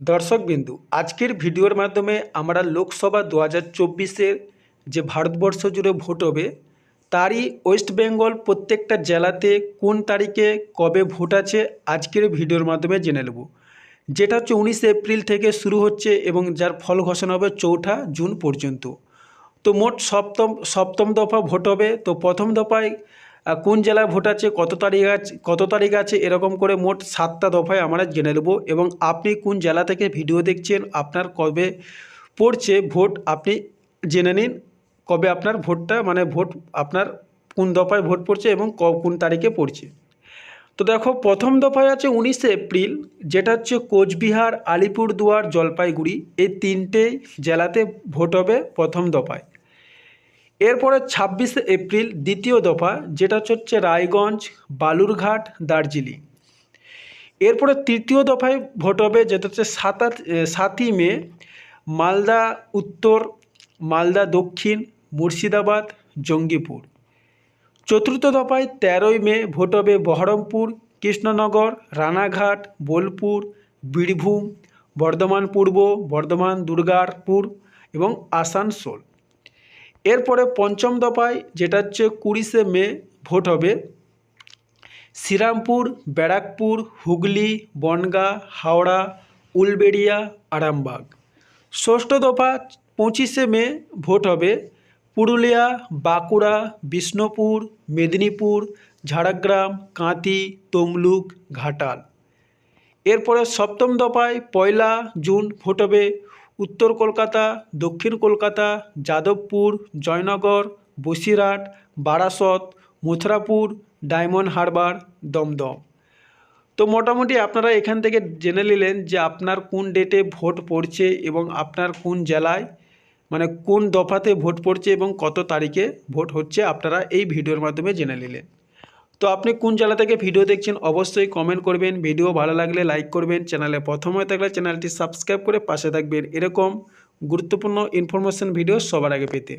দর্শকবিন্দু, আজকের ভিডিওর মাধ্যমে আমরা লোকসভা দু হাজার চব্বিশের যে ভারতবর্ষ জুড়ে ভোট হবে, তারই ওয়েস্ট বেঙ্গল প্রত্যেকটা জেলাতে কোন তারিখে কবে ভোট আছে আজকের ভিডিওর মাধ্যমে জেনে নেব। যেটা হচ্ছে উনিশে এপ্রিল থেকে শুরু হচ্ছে এবং যার ফল ঘোষণা হবে চৌঠা জুন পর্যন্ত। তো মোট সপ্তম সপ্তম দফা ভোট হবে। তো প্রথম দফায় কোন জেলায় ভোট আছে, কত তারিখ আছে, কত তারিখ আছে, এরকম করে মোট সাতটা দফায় আমরা জেনে নেব। এবং আপনি কোন জেলা থেকে ভিডিও দেখছেন, আপনার কবে পড়ছে ভোট, আপনি জেনে নিন কবে আপনার ভোটটা মানে ভোট আপনার কোন দফায় ভোট পড়ছে এবং কোন তারিখে পড়ছে। তো দেখো, প্রথম দফায় আছে উনিশে এপ্রিল, যেটা হচ্ছে কোচবিহার, আলিপুরদুয়ার, জলপাইগুড়ি, এই তিনটে জেলাতে ভোট হবে প্রথম দফায়। এরপরে ছাব্বিশে এপ্রিল দ্বিতীয় দফা, যেটা হচ্ছে রায়গঞ্জ, বালুরঘাট, দার্জিলিং। এরপরে তৃতীয় দফায় ভোট হবে, যেটা হচ্ছে সাতাত সাতই মে, মালদা উত্তর, মালদা দক্ষিণ, মুর্শিদাবাদ, জঙ্গিপুর। চতুর্থ দফায় তেরোই মে ভোট হবে বহরমপুর, কৃষ্ণনগর, রানাঘাট, বোলপুর, বীরভূম, বর্ধমান পূর্ব, বর্ধমান, দুর্গাপুর এবং আসানসোল। এরপরে পঞ্চম দফায়, যেটা হচ্ছে কুড়িশে মে, ভোট হবে। শ্রীরামপুর, ব্যারাকপুর, হুগলি, বনগাঁ, হাওড়া, উলবেড়িয়া, আরামবাগ। ষষ্ঠ দফা, পঁচিশে মে, ভোট হবে। পুরুলিয়া, বাঁকুড়া, বিষ্ণুপুর, মেদিনীপুর, ঝাড়গ্রাম কাঁতি তমলুক, ঘাটাল। এরপরে সপ্তম দফায়, পয়লা জুন, ভোট হবে। উত্তর কলকাতা, দক্ষিণ কলকাতা, যাদবপুর, জয়নগর, বসিরহাট, বারাসত, মথুরাপুর, ডায়মন্ড হারবার, দমদম। তো মোটামুটি আপনারা এখান থেকে জেনে নিলেন যে আপনার কোন ডেটে ভোট পড়ছে এবং আপনার কোন জেলায় মানে কোন দফাতে ভোট পড়ছে এবং কত তারিখে ভোট হচ্ছে আপনারা এই ভিডিওর মাধ্যমে জেনে নিলেন। তো আপনি কোন জেলা থেকে ভিডিও দেখছেন, অবশ্যই কমেন্ট করবেন। ভিডিও ভালো লাগলে লাইক করবেন। চ্যানেলে প্রথম হয়ে থাকলে চ্যানেলটি সাবস্ক্রাইব করে পাশে থাকবেন। এরকম গুরুত্বপূর্ণ ইনফরমেশন ভিডিও সবার আগে পেতে।